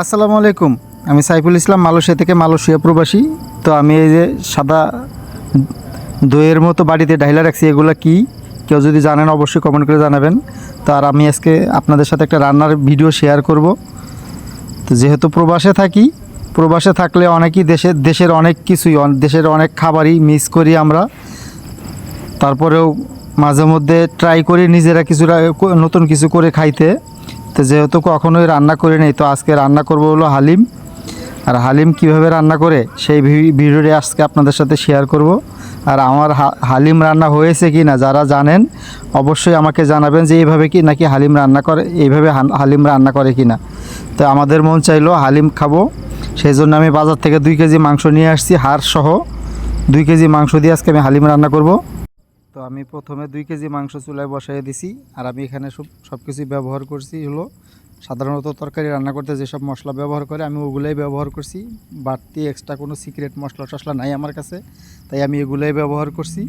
আসসালামু আলাইকুম। আমি সাইফুল ইসলাম, মালয়েশিয়া থেকে মালয়েশিয়া প্রবাসী। তো আমি এই যে সাদা দইয়ের মতো বাড়িতে ডাইলা রাখছি, এগুলো কি? কেউ যদি জানেন অবশ্যই কমেন্ট করে জানাবেন। তো আর আমি আজকে আপনাদের সাথে একটা রান্নার ভিডিও শেয়ার করব। তো যেহেতু প্রবাসে থাকি, প্রবাসে থাকলে অনেকই দেশের দেশের অনেক কিছুই দেশের অনেক খাবারই মিস করি আমরা। তারপরেও মাঝে মধ্যে ট্রাই করি নিজেরা কিছুটা নতুন কিছু করে খাইতে। তো যেহেতু কখনোই রান্না করি নাই, তো আজকে রান্না করব হলো হালিম। আর হালিম কীভাবে রান্না করে, সেই ভিডিওটি আজকে আপনাদের সাথে শেয়ার করব। আর আমার হালিম রান্না হয়েছে কি না যারা জানেন, অবশ্যই আমাকে জানাবেন যে এইভাবে কি নাকি হালিম রান্না করে, এইভাবে হালিম রান্না করে কি না তো আমাদের মন চাইলো হালিম খাব। সেই জন্য আমি বাজার থেকে দুই কেজি মাংস নিয়ে আসছি হাড় সহ দুই কেজি মাংস দিয়ে আজকে আমি হালিম রান্না করব। তো আমি প্রথমে দুই কেজি মাংস চুলায় বসাই দিছি, আর আমি এখানে সব সব কিছুই ব্যবহার করছি হলো সাধারণত তরকারি রান্না করতে যেসব মশলা ব্যবহার করে আমি ওগুলোই ব্যবহার করছি। বাড়তি এক্সট্রা কোনো সিক্রেট মশলা টশলা নাই আমার কাছে, তাই আমি এগুলোই ব্যবহার করছি।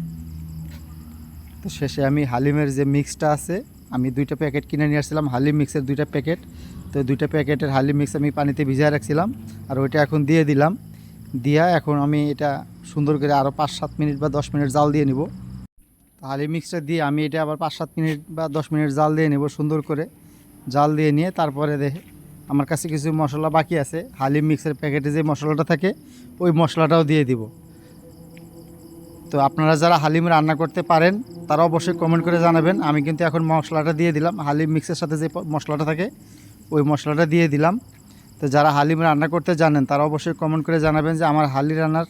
তো শেষে আমি হালিমের যে মিক্সটা আছে, আমি দুইটা প্যাকেট কিনে নিয়ে আসছিলাম, হালিম মিক্সের দুইটা প্যাকেট। তো দুইটা প্যাকেটের হালিম মিক্স আমি পানিতে ভিজিয়ে রাখছিলাম, আর ওইটা এখন দিয়ে দিলাম। দিয়া এখন আমি এটা সুন্দর করে আরও পাঁচ সাত মিনিট বা দশ মিনিট জাল দিয়ে নিব। তো হালিম মিক্সটা দিয়ে আমি এটা আবার পাঁচ সাত মিনিট বা দশ মিনিট জাল দিয়ে নেব সুন্দর করে। জাল দিয়ে নিয়ে তারপরে দেখে আমার কাছে কিছু মশলা বাকি আছে। হালিম মিক্সের প্যাকেটে যে মশলাটা থাকে, ওই মশলাটাও দিয়ে দিব। তো আপনারা যারা হালিম রান্না করতে পারেন, তারা অবশ্যই কমেন্ট করে জানাবেন। আমি কিন্তু এখন মশলাটা দিয়ে দিলাম। হালিম মিক্সের সাথে যে মশলাটা থাকে, ওই মশলাটা দিয়ে দিলাম। তো যারা হালিম রান্না করতে জানেন, তারা অবশ্যই কমেন্ট করে জানাবেন যে আমার হালি রান্নার,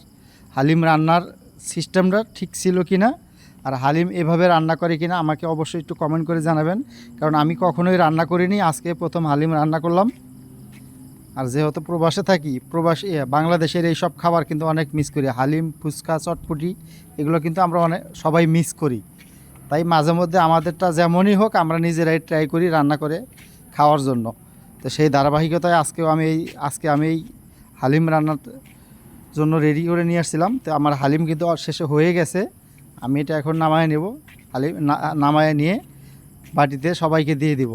হালিম রান্নার সিস্টেমটা ঠিক ছিল কি না আর হালিম এভাবে রান্না করে কিনা আমাকে অবশ্যই একটু কমেন্ট করে জানাবেন। কারণ আমি কখনোই রান্না করিনি, আজকে প্রথম হালিম রান্না করলাম। আর যেহেতু প্রবাসে থাকি, প্রবাস বাংলাদেশের এই সব খাবার কিন্তু অনেক মিস করি। হালিম, ফুচকা, চটপটি, এগুলো কিন্তু আমরা অনেক সবাই মিস করি। তাই মাঝে মধ্যে আমাদেরটা যেমনই হোক, আমরা নিজেরাই ট্রাই করি রান্না করে খাওয়ার জন্য। তো সেই ধারাবাহিকতায় আজকেও আমি এই, আজকে আমি এই হালিম রান্নার জন্য রেডি করে নিয়ে আসছিলাম। তো আমার হালিম কিন্তু শেষে হয়ে গেছে। আমি এটা এখন নামায় নেব না- নামায় নিয়ে বাটিতে সবাইকে দিয়ে দিব।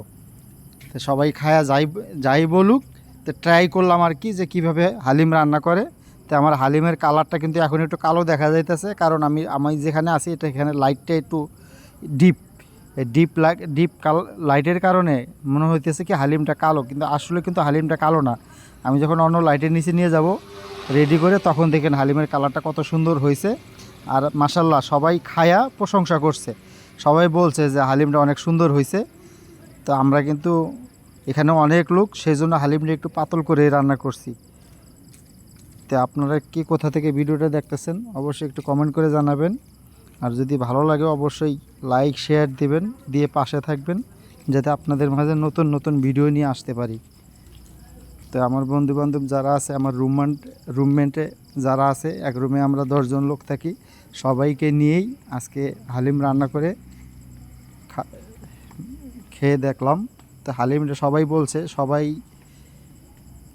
তো সবাই খায়া যাই যাই বলুক, তো ট্রাই করলাম আর কি যে কীভাবে হালিম রান্না করে। তো আমার হালিমের কালারটা কিন্তু এখন একটু কালো দেখা যাইতেছে, কারণ আমি আমি যেখানে আছি এটা এখানে লাইটটা একটু ডিপ ডিপ লাইট ডিপ কাল লাইটের কারণে মনে হইতেছে কি হালিমটা কালো, কিন্তু আসলে কিন্তু হালিমটা কালো না। আমি যখন অন্য লাইটের নিচে নিয়ে যাব রেডি করে তখন দেখেন হালিমের কালারটা কত সুন্দর হয়েছে আর মাসাল্লাহ সবাই খায়া প্রশংসা করছে। সবাই বলছে যে হালিমটা অনেক সুন্দর হয়েছে তো আমরা কিন্তু এখানে অনেক লোক সেই জন্য হালিমটা একটু পাতল করে রান্না করছি। তো আপনারা কি কোথা থেকে ভিডিওটা দেখতেছেন, অবশ্যই একটু কমেন্ট করে জানাবেন। আর যদি ভালো লাগে, অবশ্যই লাইক শেয়ার দিবেন, দিয়ে পাশে থাকবেন, যাতে আপনাদের মাঝে নতুন নতুন ভিডিও নিয়ে আসতে পারি। তো আমার বন্ধু বান্ধব যারা আছে, আমার রুমমেন্ট রুমমেন্টে যারা আছে, এক রুমে আমরা দশজন লোক থাকি, সবাইকে নিয়েই আজকে হালিম রান্না করে খেয়ে দেখলাম। তো হালিমটা সবাই বলছে, সবাই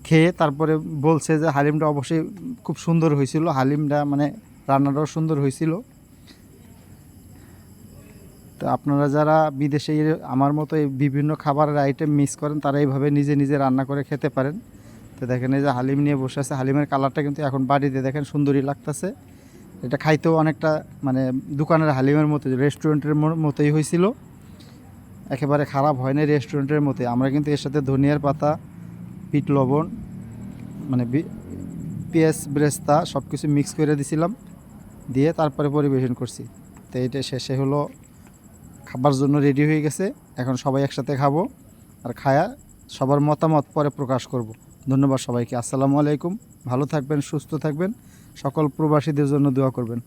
খেয়ে তারপরে বলছে যে হালিমটা অবশ্যই খুব সুন্দর হয়েছিল, হালিমটা মানে রান্নাটাও সুন্দর হয়েছিল। তো আপনারা যারা বিদেশে আমার মতো বিভিন্ন খাবারের আইটেম মিস করেন, তারা এইভাবে নিজে নিজে রান্না করে খেতে পারেন। তো দেখেন এই যে হালিম নিয়ে বসে আছে, হালিমের কালারটা কিন্তু এখন বাড়িতে দেখেন সুন্দরই লাগতেছে। এটা খাইতেও অনেকটা মানে দোকানের হালিমের মতো রেস্টুরেন্টের মতোই হয়েছিল একেবারে খারাপ হয় না রেস্টুরেন্টের মতোই। আমরা কিন্তু এর সাথে ধনিয়ার পাতা পিট লবণ মানে পেঁয়াজ, ব্রেস্তা সব কিছু মিক্স করে দিছিলাম। দিয়ে তারপরে পরিবেশন করছি। তো এটা শেষে হলো খাবার জন্য রেডি হয়ে গেছে। এখন সবাই একসাথে খাব আর খায়া সবার মতামত পরে প্রকাশ করব। ধন্যবাদ সবাইকে। আসসালামু আলাইকুম। ভালো থাকবেন, সুস্থ থাকবেন। সকল প্রবাসীদের জন্য দোয়া করবেন।